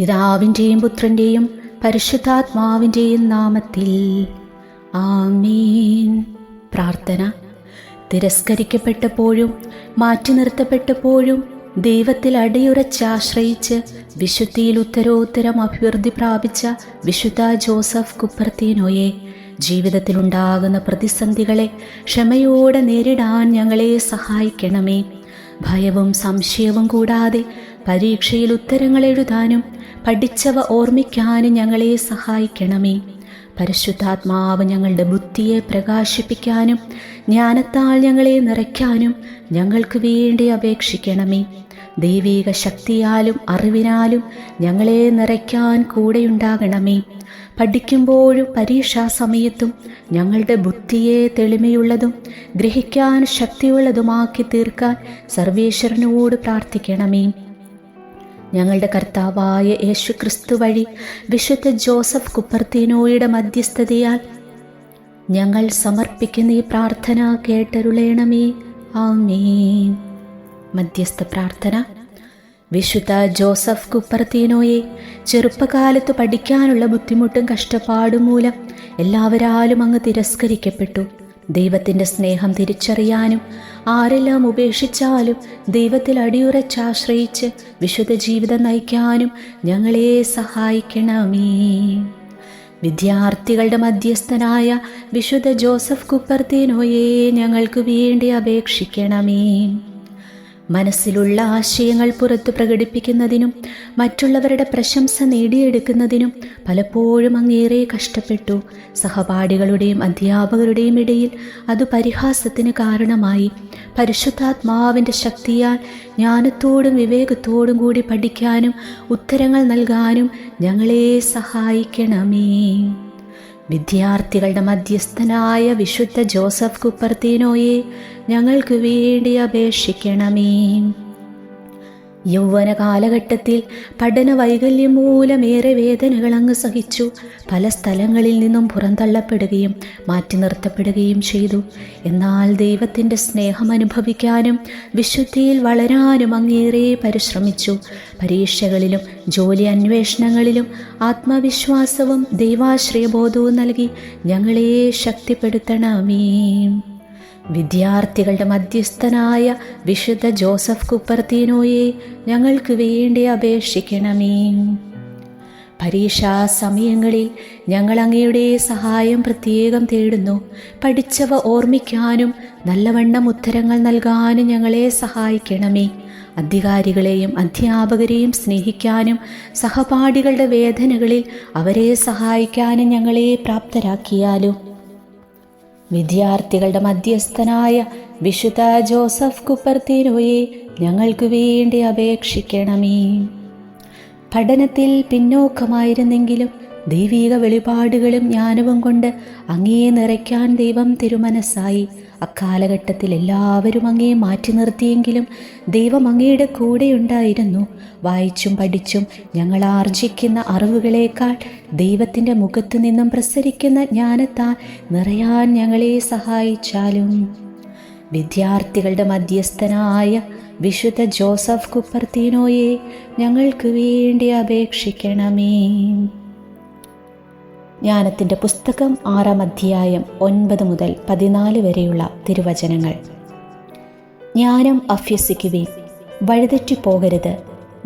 പിതാവിന്റെയും പുത്രന്റെയും പരിശുദ്ധാത്മാവിന്റെയും നാമത്തിൽ. ആമീൻ. പ്രാർത്ഥന. തിരസ്കരിക്കപ്പെട്ടപ്പോഴും മാറ്റി നിർത്തപ്പെട്ടപ്പോഴും ദൈവത്തിൽ അടിയുറച്ചാശ്രയിച്ച് വിശുദ്ധിയിൽ ഉത്തരോത്തരം അഭിവൃദ്ധി പ്രാപിച്ച വിശുദ്ധ ജോസഫ് കുപ്പർത്തീനോയെ ജീവിതത്തിലുണ്ടാകുന്ന പ്രതിസന്ധികളെ ക്ഷമയോടെ നേരിടാൻ ഞങ്ങളെ സഹായിക്കണമേ. ഭയവും സംശയവും കൂടാതെ പരീക്ഷയിൽ ഉത്തരങ്ങൾ എഴുതാനും പഠിച്ചവ ഓർമ്മിക്കാനും ഞങ്ങളെ സഹായിക്കണമേ. പരിശുദ്ധാത്മാവ് ഞങ്ങളുടെ ബുദ്ധിയെ പ്രകാശിപ്പിക്കാനും ജ്ഞാനത്താൽ ഞങ്ങളെ നിറയ്ക്കാനും ഞങ്ങൾക്ക് വേണ്ടി അപേക്ഷിക്കണമേ. ദൈവീക ശക്തിയാലും അറിവിനാലും ഞങ്ങളെ നിറയ്ക്കാൻ കൂടെയുണ്ടാകണമേ. പഠിക്കുമ്പോഴും പരീക്ഷാ സമയത്തും ഞങ്ങളുടെ ബുദ്ധിയെ തെളിമയുള്ളതും ഗ്രഹിക്കാൻ ശക്തിയുള്ളതുമാക്കി തീർക്കാൻ സർവേശ്വരനോട് പ്രാർത്ഥിക്കണമേ. ഞങ്ങളുടെ കർത്താവായ യേശു ക്രിസ്തു വഴി വിശുദ്ധ ജോസഫ് കുപ്പർത്തീനോയുടെ മധ്യസ്ഥതയാൽ ഞങ്ങൾ സമർപ്പിക്കുന്ന ഈ പ്രാർത്ഥന കേട്ടരുളേണമേ. ആമേൻ. മധ്യസ്ഥ പ്രാർത്ഥന. വിശുദ്ധ ജോസഫ് കുപ്പർത്തീനോയെ ചെറുപ്പകാലത്ത് പഠിക്കാനുള്ള ബുദ്ധിമുട്ടും കഷ്ടപ്പാടും മൂലം എല്ലാവരാലും അങ്ങ് തിരസ്കരിക്കപ്പെട്ടു. ദൈവത്തിന്റെ സ്നേഹം തിരിച്ചറിയാനും ആരെല്ലാം ഉപേക്ഷിച്ചാലും ദൈവത്തിൽ അടിയുറച്ചാശ്രയിച്ച് വിശുദ്ധ ജീവിതം നയിക്കാനും ഞങ്ങളെ സഹായിക്കണമേ. വിദ്യാർത്ഥികളുടെ മധ്യസ്ഥനായ വിശുദ്ധ ജോസഫ് കുപ്പർത്തീനോയെ ഞങ്ങൾക്ക് വേണ്ടി അപേക്ഷിക്കണമേ. മനസ്സിലുള്ള ആശയങ്ങൾ പുറത്തു പ്രകടിപ്പിക്കുന്നതിനും മറ്റുള്ളവരുടെ പ്രശംസ നേടിയെടുക്കുന്നതിനും പലപ്പോഴും അങ്ങേറെ കഷ്ടപ്പെട്ടു. സഹപാഠികളുടെയും അധ്യാപകരുടെയും ഇടയിൽ അത് പരിഹാസത്തിന് കാരണമായി. പരിശുദ്ധാത്മാവിന്റെ ശക്തിയാൽ ജ്ഞാനത്തോടും വിവേകത്തോടും കൂടി പഠിക്കാനും ഉത്തരങ്ങൾ നൽകാനും ഞങ്ങളെ സഹായിക്കണമേ. വിദ്യാർത്ഥികളുടെ മധ്യസ്ഥനായ വിശുദ്ധ ജോസഫ് കുപ്പർത്തീനോയെ ഞങ്ങൾക്ക് വേണ്ടി അപേക്ഷിക്കണമേ. യൗവന കാലഘട്ടത്തിൽ പഠന വൈകല്യം മൂലമേറെ വേദനകൾ അങ്ങ് സഹിച്ചു. പല സ്ഥലങ്ങളിൽ നിന്നും പുറന്തള്ളപ്പെടുകയും മാറ്റി നിർത്തപ്പെടുകയും ചെയ്തു. എന്നാൽ ദൈവത്തിന്റെ സ്നേഹം അനുഭവിക്കാനും വിശുദ്ധിയിൽ വളരാനും അങ്ങേറെ പരിശ്രമിച്ചു. പരീക്ഷകളിലും ജോലി അന്വേഷണങ്ങളിലും ആത്മവിശ്വാസവും ദൈവാശ്രയബോധവും നൽകി ഞങ്ങളെ ശക്തിപ്പെടുത്തണമേ. വിദ്യാർത്ഥികളുടെ മധ്യസ്ഥനായ വിശുദ്ധ ജോസഫ് കുപ്പർത്തീനോയെ ഞങ്ങൾക്ക് വേണ്ടി അപേക്ഷിക്കണമേ. പരീക്ഷാ സമയങ്ങളിൽ ഞങ്ങൾ അങ്ങയുടെ സഹായം പ്രത്യേകം തേടുന്നു. പഠിച്ചവ ഓർമ്മിക്കാനും നല്ലവണ്ണം ഉത്തരങ്ങൾ നൽകാനും ഞങ്ങളെ സഹായിക്കണമേ. അധികാരികളെയും അധ്യാപകരെയും സ്നേഹിക്കാനും സഹപാഠികളുടെ വേദനകളിൽ അവരെ സഹായിക്കാനും ഞങ്ങളെ പ്രാപ്തരാക്കിയാലും വിദ്യാർത്ഥികളുടെ മധ്യസ്ഥനായ വിശുദ്ധ ജോസഫ് കുപ്പർത്തീനോയെ ഞങ്ങൾക്ക് വേണ്ടി അപേക്ഷിക്കണമേ. പഠനത്തിൽ പിന്നോക്കമായിരുന്നെങ്കിലും ദൈവീക വെളിപാടുകളും ജ്ഞാനവും കൊണ്ട് അങ്ങേ നിറയ്ക്കാൻ ദൈവം തിരുമനസ്സായി. അക്കാലഘട്ടത്തിൽ എല്ലാവരും അങ്ങേ മാറ്റി നിർത്തിയെങ്കിലും ദൈവം അങ്ങയുടെ കൂടെയുണ്ടായിരുന്നു വായിച്ചും പഠിച്ചും ഞങ്ങൾ ആർജിക്കുന്ന അറിവുകളേക്കാൾ ദൈവത്തിന്റെ മുഖത്തു നിന്നും പ്രസരിക്കുന്ന ജ്ഞാനത്താൽ നിറയാൻ ഞങ്ങളെ സഹായിച്ചാലും. വിദ്യാർത്ഥികളുടെ മധ്യസ്ഥനായ വിശുദ്ധ ജോസഫ് കുപ്പർത്തീനോയെ ഞങ്ങൾക്ക് വേണ്ടി അപേക്ഷിക്കണമേ. ജ്ഞാനത്തിന്റെ പുസ്തകം ആറാം അധ്യായം ഒൻപത് മുതൽ പതിനാല് വരെയുള്ള തിരുവചനങ്ങൾ. ജ്ഞാനം അഭ്യസിക്കുവിൻ വഴിതെറ്റിപ്പോകരുത്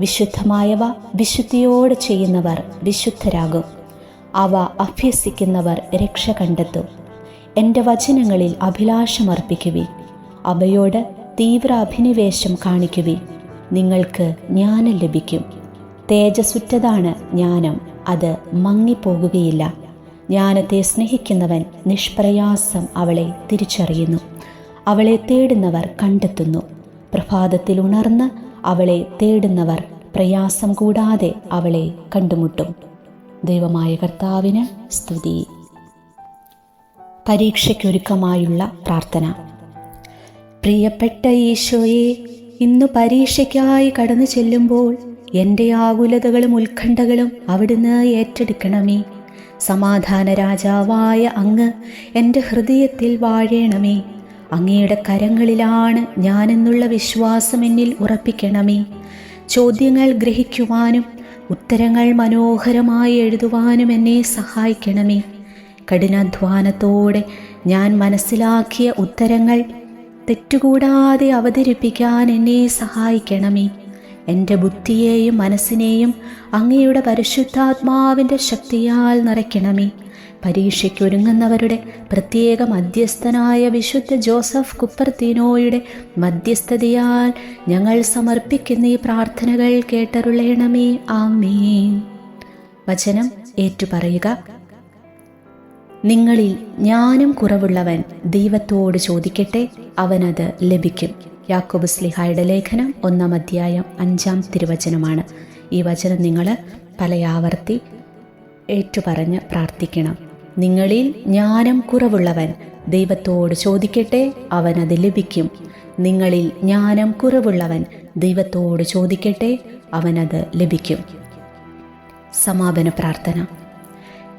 വിശുദ്ധമായവ വിശുദ്ധിയോട് ചെയ്യുന്നവർ വിശുദ്ധരാകും. അവ അഭ്യസിക്കുന്നവർ രക്ഷ കണ്ടെത്തും. എന്റെ വചനങ്ങളിൽ അഭിലാഷമർപ്പിക്കുവിൻ അവയോട് തീവ്ര അഭിനിവേശം കാണിക്കുവിൻ. നിങ്ങൾക്ക് ജ്ഞാനം ലഭിക്കും. തേജസ്സുറ്റതാണ് ജ്ഞാനം അത് മങ്ങിപ്പോകുകയില്ല. ജ്ഞാനത്തെ സ്നേഹിക്കുന്നവൻ നിഷ്പ്രയാസം അവളെ തിരിച്ചറിയുന്നു. അവളെ തേടുന്നവർ കണ്ടെത്തുന്നു. പ്രഭാതത്തിൽ ഉണർന്ന് അവളെ തേടുന്നവർ പ്രയാസം കൂടാതെ അവളെ കണ്ടുമുട്ടും. ദൈവമായ കർത്താവിന് സ്തുതി. പരീക്ഷയ്ക്കൊരുക്കമായുള്ള പ്രാർത്ഥന. പ്രിയപ്പെട്ട ഈശോയെ ഇന്നു പരീക്ഷയ്ക്കായി കടന്നു ചെല്ലുമ്പോൾ എന്റെ ആകുലതകളും ഉത്കണ്ഠകളും അവിടുന്ന് ഏറ്റെടുക്കണമേ. സമാധാന രാജാവായ അങ്ങ് എന്റെ ഹൃദയത്തിൽ വാഴേണമേ. അങ്ങയുടെ കരങ്ങളിലാണ് ഞാനെന്നുള്ള വിശ്വാസം എന്നിൽ ഉറപ്പിക്കണമേ. ചോദ്യങ്ങൾ ഗ്രഹിക്കുവാനും ഉത്തരങ്ങൾ മനോഹരമായി എഴുതുവാനും എന്നെ സഹായിക്കണമേ. കഠിനാധ്വാനത്തോടെ ഞാൻ മനസ്സിലാക്കിയ ഉത്തരങ്ങൾ തെറ്റുകൂടാതെ അവതരിപ്പിക്കാൻ എന്നെ സഹായിക്കണമേ. എന്റെ ബുദ്ധിയെയും മനസ്സിനെയും അങ്ങയുടെ പരിശുദ്ധാത്മാവിന്റെ ശക്തിയാൽ നിറയ്ക്കണമേ. പരീക്ഷയ്ക്കൊരുങ്ങുന്നവരുടെ പ്രത്യേക മധ്യസ്ഥനായ വിശുദ്ധ ജോസഫ് കുപ്പർത്തീനോയുടെ മധ്യസ്ഥതയാൽ ഞങ്ങൾ സമർപ്പിക്കുന്ന ഈ പ്രാർത്ഥനകൾ കേട്ടരുളയണമേ ആമേൻ. വചനം ഏറ്റുപറയുക. നിങ്ങളിൽ ജ്ഞാനം കുറവുള്ളവൻ ദൈവത്തോട് ചോദിക്കട്ടെ അവനത് ലഭിക്കും. യാക്കോബ് സ്ലിഹായുടെ ലേഖനം ഒന്നാം അധ്യായം അഞ്ചാം തിരുവചനമാണ്. ഈ വചനം നിങ്ങൾ പലയാവർത്തി ഏറ്റുപറഞ്ഞ് പ്രാർത്ഥിക്കണം. നിങ്ങളിൽ ജ്ഞാനം കുറവുള്ളവൻ ദൈവത്തോട് ചോദിക്കട്ടെ അവനത് ലഭിക്കും. നിങ്ങളിൽ ജ്ഞാനം കുറവുള്ളവൻ ദൈവത്തോട് ചോദിക്കട്ടെ അവനത് ലഭിക്കും. സമാപന പ്രാർത്ഥന.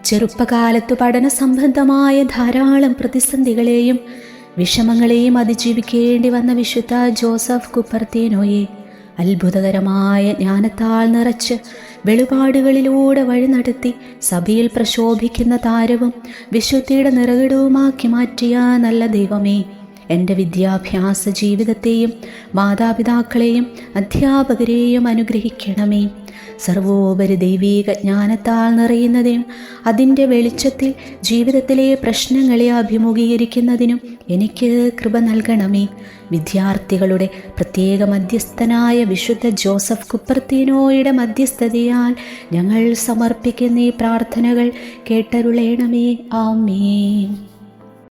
ചെറുപ്പകാലത്തു പഠന സംബന്ധമായ ധാരാളം പ്രതിസന്ധികളെയും വിഷമങ്ങളെയും അതിജീവിക്കേണ്ടി വന്ന വിശുദ്ധ ജോസഫ് കുപ്പർത്തേനോയെ അത്ഭുതകരമായ ജ്ഞാനത്താൽ നിറച്ച് വെളിപാടുകളിലൂടെ വഴി നടത്തി സഭയിൽ പ്രശോഭിക്കുന്ന താരവും വിശുദ്ധിയുടെ നിറകിടവുമാക്കി മാറ്റിയ നല്ല ദൈവമേ എന്റെ വിദ്യാഭ്യാസ ജീവിതത്തെയും മാതാപിതാക്കളെയും അധ്യാപകരെയും അനുഗ്രഹിക്കണമേ. സർവോപരി ദൈവീക ജ്ഞാനത്താൽ നിറയുന്നതിനും അതിന്റെ വെളിച്ചത്തിൽ ജീവിതത്തിലെ പ്രശ്നങ്ങളെ അഭിമുഖീകരിക്കുന്നതിനും എനിക്ക് കൃപ നൽകണമേ. വിദ്യാർത്ഥികളുടെ പ്രത്യേക മധ്യസ്ഥനായ വിശുദ്ധ ജോസഫ് കുപ്പർത്തീനോയുടെ മധ്യസ്ഥതയാൽ ഞങ്ങൾ സമർപ്പിക്കുന്ന ഈ പ്രാർത്ഥനകൾ കേട്ടരുളേണമേ. ആമേ